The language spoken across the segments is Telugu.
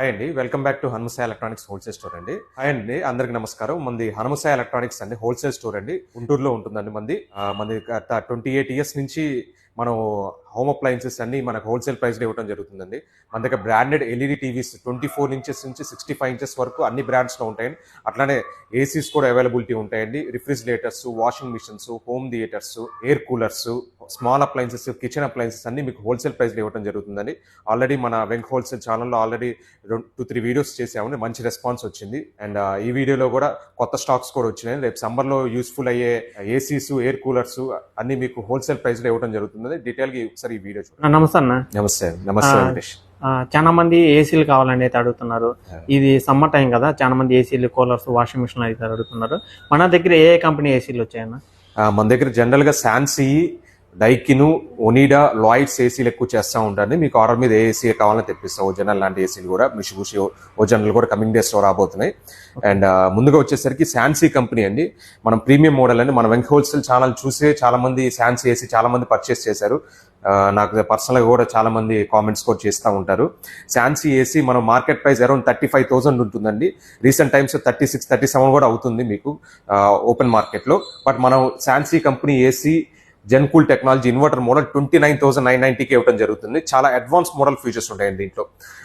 హాయ్ అండి welcome back to Hanumasai electronics wholesale store అండి. హాయ్ అండి అందరికి నమస్కారం. మంది హనుమసాయ ఎలక్ట్రానిక్స్ అండి హోల్సేల్ స్టోర్ అండి. గుంటూరులో ఉంటుందండి మంది. మంది గత ట్వంటీ ఎయిట్ ఇయర్స్ నుంచి మనం హోమ్ అప్లయన్సెస్ అన్ని మనకు హోల్సేల్ ప్రైస్లో ఇవ్వడం జరుగుతుందండి. మన దగ్గర branded LED TVs twenty four inches నుంచి సిక్స్టీ ఫైవ్ ఇంచెస్ వరకు అన్ని బ్రాండ్స్లో ఉంటాయండి. అట్లానే ఏసీస్ కూడా అవైలబిలిటీ ఉంటాయండి. Refrigerators washing machines home theatres air coolers small appliances kitchen appliances అన్ని మీకు హోల్సేల్ ప్రైస్లో ఇవ్వడం జరుగుతుందండి. ఆల్రెడీ మన వెంక్ హోల్సేల్ ఛానల్లో ఆల్రెడీ టూ త్రీ వీడియోస్ చేసామని మంచి రెస్పాన్స్ వచ్చింది. అండ్ uh, ఈ వీడియోలో కూడా కొత్త స్టాక్స్ కూడా వచ్చినాయి. రేపు సమ్మర్లో యూస్ఫుల్ అయ్యే ఏసీస్ ఎయిర్ కూలర్స్ అన్ని మీకు హోల్సేల్ ప్రైస్లో ఇవ్వడం జరుగుతుంది డీటెయిల్గా ఒకసారి ఈ వీడియో చూడండి. నమస్తే అన్న. నమస్తే నమస్తే వెంకటేష్. చాలా మంది ఏసీలు కావాలని అయితే అడుగుతున్నారు. ఇది సమ్మర్ టైం కదా చాలా మంది ఏసీలు కూలర్స్ వాషింగ్ మిషన్ అయితే అడుగుతున్నారు. మన దగ్గర ఏ కంపెనీ ఏసీలు వచ్చాయన్న? మన దగ్గర జనరల్గా శాన్సీ డైకిను ఒనిడా లాయిడ్స్ ఏసీలు ఎక్కువ చేస్తూ ఉంటారు మీకు ఆర్డర్ మీద ఏ ఏసీ కావాలని తెప్పిస్తాం. ఓజనల్ లాంటి ఏసీలు కూడా మిషిబుషి ఓజనల్ కూడా కమింగ్ డేస్లో రాబోతున్నాయి. అండ్ ముందుగా వచ్చేసరికి శాన్సీ కంపెనీ అండి. మనం ప్రీమియం మోడల్ అండి. మన వెంక హోల్సేల్ ఛానల్ చూసే చాలా మంది శాన్సీ ఏసీ చాలా మంది పర్చేస్ చేశారు నాకు పర్సనల్గా కూడా చాలా మంది కామెంట్స్ కూడా చేస్తూ ఉంటారు. శాన్సీ ఏసీ మనం market price around thirty five thousand ఉంటుందండి. Recent times thirty six thirty seven కూడా అవుతుంది మీకు ఓపెన్ మార్కెట్లో బట్ మనం Sansui company AC gencool technology inverter model twenty nine thousand nine నైన్టీకి ఇవ్వడం జరుగుతుంది. చాలా అడ్వాన్స్ మోడల్ ఫీచర్స్ ఉంటాయండి దీంట్లో.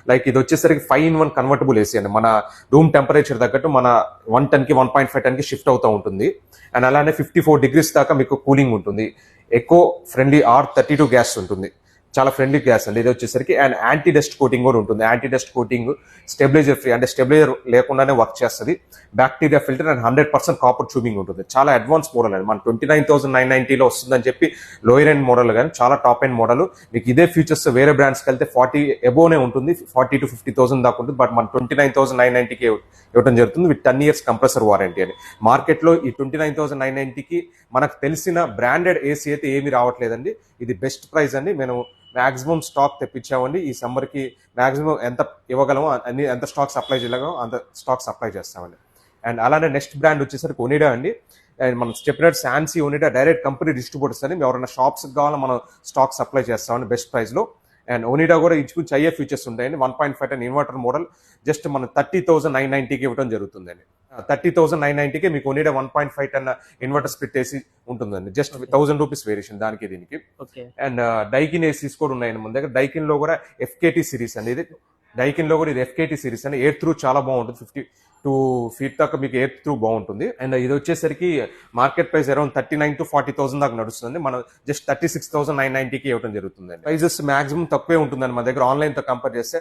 లైక్ ఇది వచ్చేసరికి five in one convertible AC అండి. మన రూమ్ టెంపరేచర్ తగ్గట్టు మన వన్ టెన్కి వన్ పాయింట్ ఫైవ్ టెన్కి షిఫ్ట్ అవుతూ ఉంటుంది. అండ్ అలానే ఫిఫ్టీ ఫోర్ డిగ్రీస్ దాకా మీకు కూలింగ్ ఉంటుంది. ఎక్కువ friendly R thirty two gas ఉంటుంది. చాలా ఫ్రెండ్లీ గ్యాస్ అండి. ఇది వచ్చేసరికి అండ్ యాంటీ డస్ట్ కోటింగ్ కూడా ఉంటుంది. Anti dust coating stabilizer free అంటే స్టెబిలైజర్ లేకుండానే వర్క్ చేస్తుంది. Bacteria filter and hundred percent copper tubing ఉంటుంది. చాలా అడ్వాన్స్ మోడల్ అండి. మన ట్వంటీ నైన్ థౌసండ్ నైన్ నైన్టీలో వస్తుందని చెప్పి లోయర్ ఎండ్ మోడల్ కానీ చాలా టాప్ ఎండ్ మోడల్ మీకు ఇదే ఫీచర్స్ వేరే బ్రాండ్స్కి వెళ్తే ఫార్టీ ఎబోనే ఉంటుంది. ఫార్టీ టు ఫిఫ్టీ థౌసండ్ దాకా ఉంటుంది. బట్ మన ట్వంటీ నైన్ థౌసండ్ నైన్ నైన్టీకి ఇవ్వడం జరుగుతుంది. With ten years compressor warranty అని. మార్కెట్లో ఈ ట్వంటీ నైన్ థౌసండ్ నైన్ నైన్టీకి మనకు తెలిసిన బ్రాండెడ్ ఏసీ అయితే ఏమీ రావట్లేదండి. ఇది బెస్ట్ ప్రైస్ అండి. మేము మాక్సిమం స్టాక్ తెప్పించామండి. ఈ సమ్మర్కి మాక్సిమం ఎంత ఇవ్వగలమో అన్ని ఎంత స్టాక్ సప్లై చేయగలమో అంత స్టాక్ సప్లై చేస్తామండి. అండ్ అలానే నెక్స్ట్ బ్రాండ్ వచ్చేసరికి ఒనిడా అండి. అండ్ మనం చెప్పినట్టు Sansui Onida direct company distributors అని ఎవరైనా షాప్స్ కావాలో మనం స్టాక్ సప్లై చేస్తామండి బెస్ట్ ప్రైస్లో అండ్ ఒనిడా కూడా ఇంచుకు అయ్యే ఫీచర్స్ ఉంటాయండి. One point five ton inverter model just మనం థర్టీ థౌసండ్ నైన్ నైన్టీకి ఇవ్వడం జరుగుతుందండి. థర్టీ థౌసండ్ నైన్ నైన్టీకి మీకు Onida one point five ton inverter split వేసి ఉంటుందండి. జస్ట్ థౌసండ్ రూపీస్ వేరియేషన్ దానికి దీనికి. అండ్ డైకిన్ ఏసీస్ కూడా ఉన్నాయండి మన దగ్గర. డైకిన్లో కూడా ఎఫ్కేటీ సిరీస్ అండి ఇది. డైకిన్లో కూడా ఇది ఎఫ్కేటీ సిరీస్ అండి. ఎయిర్ త్రూ చాలా బాగుంటుంది. ఫిఫ్టీ టూ ఫీట్ దాకా మీకు ఎయిర్ త్రూ బాగుంటుంది. అండ్ ఇది వచ్చేసరికి market price around thirty nine to forty thousand దాకా నడుస్తుంది మనం just thirty six thousand nine నైన్టీకి ఇవ్వడం జరుగుతుంది ప్రైజెస్ మాక్సిమం తక్కువే ఉంటుందండి మన దగ్గర. ఆన్లైన్తో కంపేర్ చేస్తే